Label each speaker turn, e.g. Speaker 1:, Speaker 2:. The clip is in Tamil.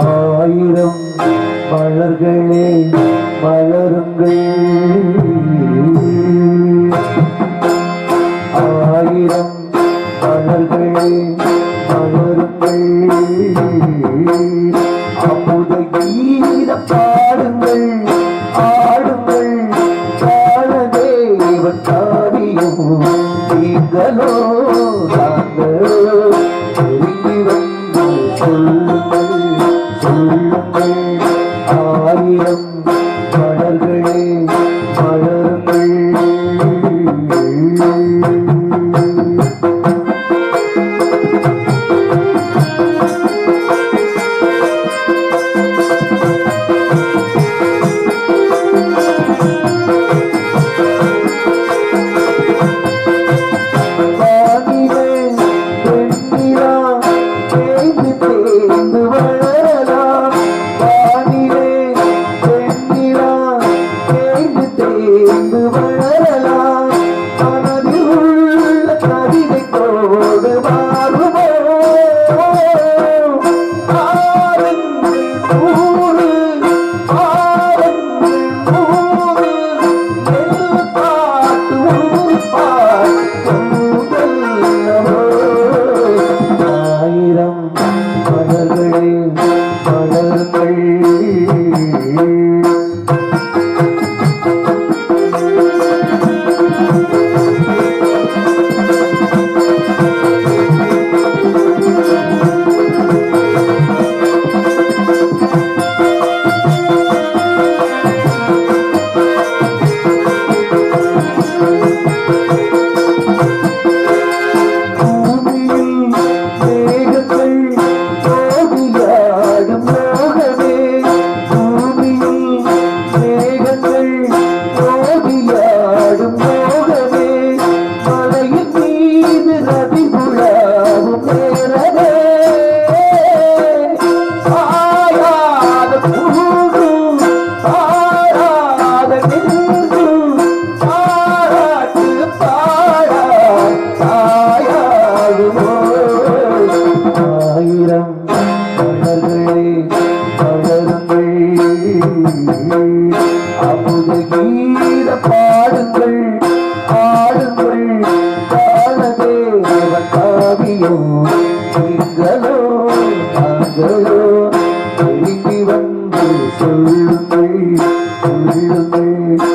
Speaker 1: ஆயிரம் மலர்களே மலருங்கள். ஆயிரம் மலர்களே மலருங்கள். அமுத கீத பாடுங்கள் ஆடுங்கள். கால தேவன் காரியம் நீங்களோ நாங்கள். ஆவின் దిగలో దిగలో అగలో తిరిగి வந்து சொல்லுங்கள் சொல்லுங்கள்